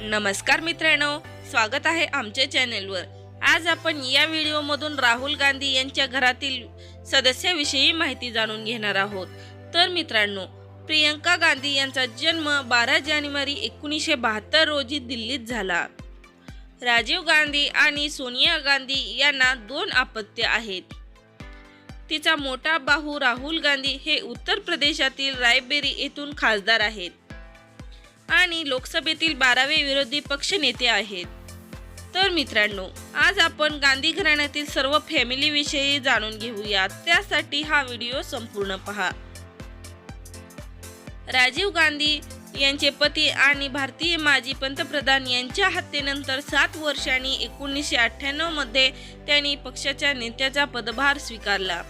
नमस्कार मित्रांनो स्वागत आहे आमच्या चॅनेलवर. आज आपण या व्हिडिओमधून राहुल गांधी यांच्या घरातील सदस्याविषयी माहिती जाणून घेणार आहोत. तर मित्रांनो प्रियंका गांधी यांचा जन्म बारा जानेवारी एकोणीसशे बहात्तर रोजी दिल्लीत झाला. राजीव गांधी आणि सोनिया गांधी यांना दोन अपत्य आहेत. तिचा मोठा भाऊ राहुल गांधी हे उत्तर प्रदेशातील रायबेरी येथून खासदार आहेत. आणि लोकसभेतील बारावे विरोधी पक्ष नेते आहेत. तर मित्रांनो आज आपण गांधी घराण्यातील सर्व फॅमिली विषयी जाणून घेऊया. त्यासाठी हा व्हिडिओ संपूर्ण पहा. राजीव गांधी यांचे पती आणि भारतीय माजी पंतप्रधान यांच्या हत्येनंतर सात वर्षांनी एकोणीसशे अठ्ठ्याण्णवमध्ये त्यांनी पक्षाच्या नेत्याचा पदभार स्वीकारला.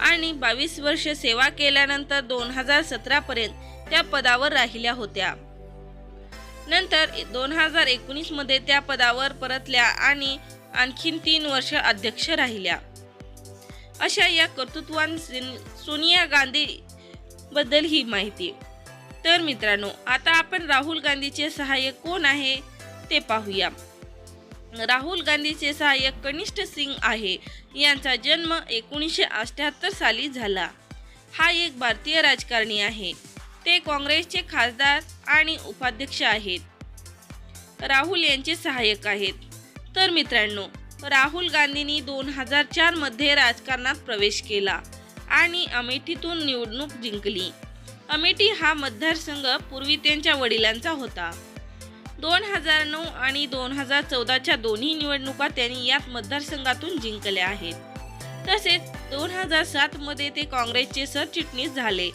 आणि बावीस वर्ष सेवा केल्यानंतर दोन हजार सतरा पर्यंत त्या पदावर राहिल्या होत्या. नंतर दोन हजार एकोणीसमध्ये त्या पदावर परतल्या आणि आणखीन तीन वर्ष अध्यक्ष राहिल्या. अशा या कर्तृत्वान सोनिया गांधी बद्दल ही माहिती. तर मित्रांनो आता आपण राहुल गांधीचे सहाय्यक कोण आहे ते पाहूया. राहुल गांधीचे सहाय्यक कनिष्ठ सिंग आहे. यांचा जन्म एकोणीसशे अठ्याहत्तर साली झाला. हा एक भारतीय राजकारणी आहे. ते काँग्रेसचे खासदार आणि उपाध्यक्ष आहेत. राहुल यांचे सहाय्यक आहेत. तर मित्रांनो राहुल गांधींनी दोन हजार चारमध्ये राजकारणात प्रवेश केला आणि अमेठीतून निवडणूक जिंकली. अमेठी हा मतदारसंघ पूर्वी त्यांच्या वडिलांचा होता. दोन हजार नऊ आणि दोन हजार चौदाच्या दोन्ही निवडणुका त्यांनी याच मतदारसंघातून जिंकल्या आहेत. तसेच दोन हजार सातमध्ये ते काँग्रेसचे सरचिटणीस झाले.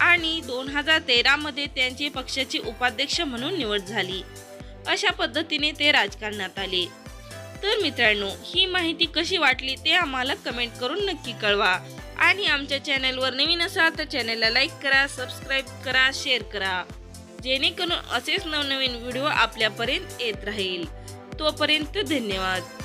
आणि दोन हजार तेरामध्ये त्यांचे पक्षाचे उपाध्यक्ष म्हणून निवड झाली. अशा पद्धतीने ते राजकारणात आले. तर मित्रांनो ही माहिती कशी वाटली ते आम्हाला कमेंट करून नक्की कळवा. आणि आमच्या चॅनलवर नवीन असाल तर चॅनलला लाईक करा सबस्क्राईब करा शेअर करा. जेणेकरून असेच नवनवीन व्हिडिओ आपल्यापर्यंत येत राहील. तोपर्यंत धन्यवाद.